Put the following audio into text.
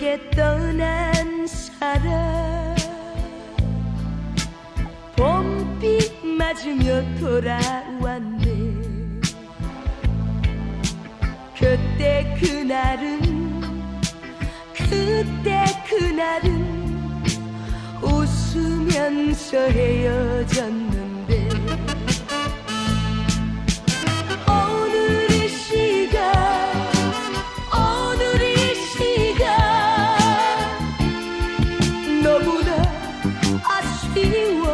내게 떠난 사람 봄빛 맞으며 돌아왔네. 그때 그날은 그때 그날은 웃으면서 헤어졌네 you